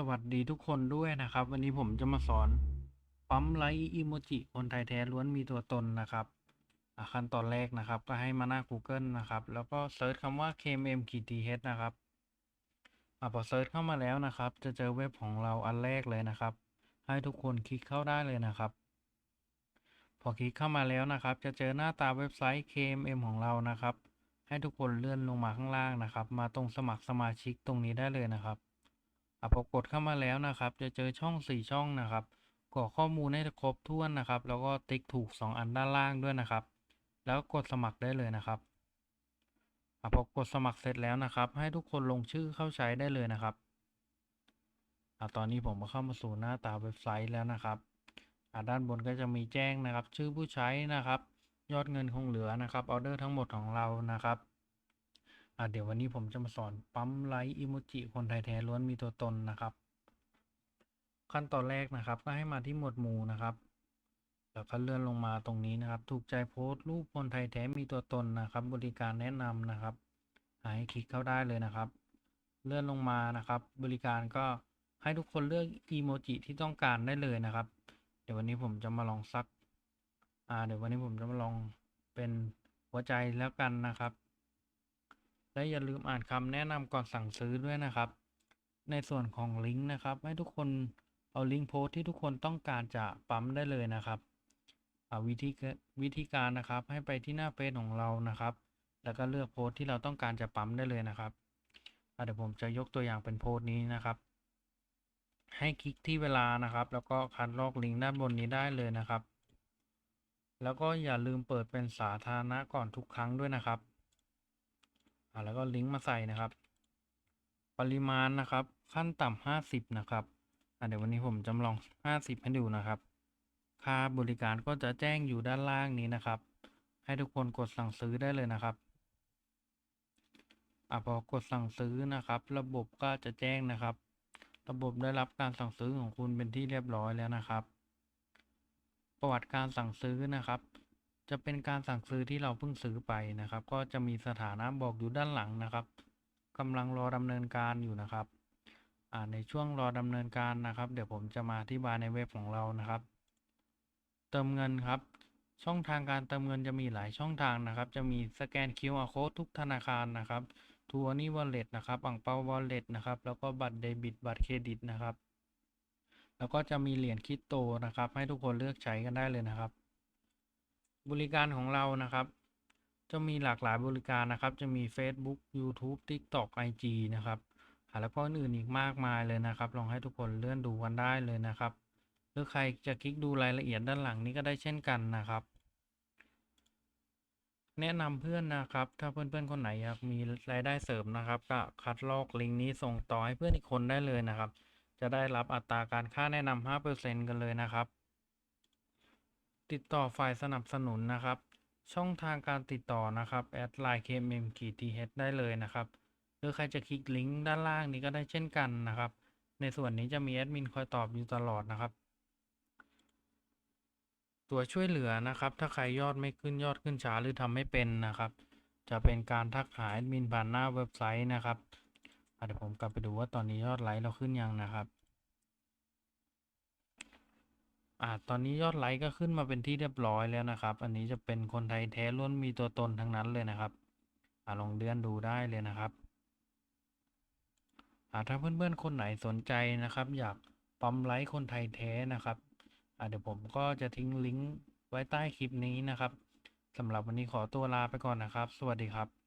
สวัสดีทุกคนด้วยนะครับ วันนี้ผมจะมาสอนปั๊มไลค์อีโมจิคนไทยแท้ล้วนมีตัวตนนะครับขั้นตอนแรกนะครับ ก็ให้มาหน้า Google นะครับ แล้วก็เซิร์ชคำว่า kmm th นะครับอพอเซิร์ชเข้ามาแล้วนะครับ จะเจอเว็บของเราอันแรกเลยนะครับ ให้ทุกคนคลิกเข้าได้เลยนะครับ พอคลิกเข้ามาแล้วนะครับ จะเจอหน้าตาเว็บไซต์ KMM ของเรานะครับ ให้ทุกคนเลื่อนลงมาข้างล่างนะครับ มาตรงสมัครสมาชิกตรงนี้ได้เลยนะครับ อะพอกดเข้ามาแล้วนะครับ จะเจอช่อง 4 ช่องนะครับกรอกข้อมูลให้ครบถ้วนนะครับ แล้วก็ติ๊กถูก 2 อันด้านล่างด้วยนะครับ แล้วกดสมัครได้เลยนะครับอะพอกดสมัครเสร็จแล้วนะครับ ให้ทุกคนลงชื่อเข้าใช้ได้เลยนะครับอะตอนนี้ผมก็เข้ามาสู่หน้าตาเว็บไซต์แล้วนะครับอะด้านบนก็จะมีแจ้งนะครับ ชื่อผู้ใช้นะครับ ยอดเงินคงเหลือนะครับออเดอร์ทั้งหมดของเรานะครับ อะเดี๋ยววันนี้ผมจะมาสอนปั๊มไลค์อิโมจิคนไทยแท้ล้วนมีตัวตนนะครับ ขั้นตอนแรกนะครับ ก็ให้มาที่หมวดหมู่นะครับ แล้วก็เลื่อนลงมาตรงนี้นะครับ ถูกใจโพสต์รูปคนไทยแท้มีตัวตนนะครับ บริการแนะนำนะครับให้คลิกเข้าได้เลยนะครับ เลื่อนลงมานะครับ บริการก็ให้ทุกคนเลือกอีโมจิที่ต้องการได้เลยนะครับ เดี๋ยววันนี้ผมจะมาลองซัก อ่า เดี๋ยววันนี้ผมจะมาลองเป็นหัวใจแล้วกันนะครับ และอย่าลืมอ่านคำแนะนำก่อนสั่งซื้อด้วยนะครับ ในส่วนของลิงก์นะครับ ให้ทุกคนเอาลิงก์โพสต์ที่ทุกคนต้องการจะปั๊มได้เลยนะครับวิธีวิธีการนะครับ ให้ไปที่หน้าเฟซของเรานะครับ แล้วก็เลือกโพสต์ที่เราต้องการจะปั๊มได้เลยนะครับเดี๋ยวผมจะยกตัวอย่างเป็นโพสต์นี้นะครับ ให้คลิกที่เวลานะครับ แล้วก็คัดลอกลิงก์ด้านบนนี้ได้เลยนะครับ แล้วก็อย่าลืมเปิดเป็นสาธารณะก่อนทุกครั้งด้วยนะครับ อ่าแล้วก็ลิงก์มาใส่นะครับ ปริมาณนะครับ ขั้นต่ำห้าสิบนะครับอ่าเดี๋ยววันนี้ผมจำลองห้าสิบให้ดูนะครับ ค่าบริการก็จะแจ้งอยู่ด้านล่างนี้นะครับ ให้ทุกคนกดสั่งซื้อได้เลยนะครับอ่าพอกดสั่งซื้อนะครับ ระบบก็จะแจ้งนะครับ ระบบได้รับการสั่งซื้อของคุณเป็นที่เรียบร้อยแล้วนะครับ ประวัติการสั่งซื้อนะครับ จะเป็นการสั่งซื้อที่เราเพิ่งซื้อไปนะครับ ก็จะมีสถานะบอกอยู่ด้านหลังนะครับกำลังรอดำเนินการอยู่นะครับในช่วงรอดำเนินการนะครับ เดี๋ยวผมจะมาอธิบายในเว็บของเรานะครับ เติมเงินครับ ช่องทางการเติมเงินจะมีหลายช่องทางนะครับ จะมีสแกน QR code ทุกธนาคารนะครับทัวร์นี่วอลเล็ตนะครับอังเปาวอลเล็ตนะครับ แล้วก็บัตรเดบิตบัตรเครดิตนะครับ แล้วก็จะมีเหรียญคริปโตนะครับ ให้ทุกคนเลือกใช้กันได้เลยนะครับ บริการของเรานะครับ จะมีหลากหลายบริการนะครับ จะมี Facebook YouTube TikTok IG นะครับแล้วก็อื่นอีกมากมายเลยนะครับ ลองให้ทุกคนเลื่อนดูกันได้เลยนะครับ หรือใครจะคลิกดูรายละเอียดด้านหลังนี้ก็ได้เช่นกันนะครับ แนะนำเพื่อนนะครับ ถ้าเพื่อนๆคนไหนอยากมีรายได้เสริมนะครับ ก็คัดลอกลิงก์นี้ส่งต่อให้เพื่อนอีกคนได้เลยนะครับ จะได้รับอัตราการค่าแนะนำ5%กันเลยนะครับ ติดต่อฝ่ายสนับสนุนนะครับ ช่องทางการติดต่อนะครับแอดไลน์ KMM ขีด TH ได้เลยนะครับ หรือใครจะคลิกลิงก์ด้านล่างนี้ก็ได้เช่นกันนะครับ ในส่วนนี้จะมีแอดมินคอยตอบอยู่ตลอดนะครับ ตัวช่วยเหลือนะครับ ถ้าใครยอดไม่ขึ้นยอดขึ้นช้าหรือทำไม่เป็นนะครับ จะเป็นการทักหาแอดมินผ่านหน้าเว็บไซต์นะครับเดี๋ยวผมกลับไปดูว่าตอนนี้ยอดไลค์เราขึ้นยังนะครับ อ่าตอนนี้ยอดไลค์ก็ขึ้นมาเป็นที่เรียบร้อยแล้วนะครับ อันนี้จะเป็นคนไทยแท้ล้วนมีตัวตนทั้งนั้นเลยนะครับ อ่าลองเลื่อนดูได้เลยนะครับ อ่าถ้าเพื่อนๆคนไหนสนใจนะครับ อยากปั๊มไลค์คนไทยแท้นะครับ อ่าเดี๋ยวผมก็จะทิ้งลิงก์ไว้ใต้คลิปนี้นะครับสำหรับวันนี้ขอตัวลาไปก่อนนะครับ สวัสดีครับ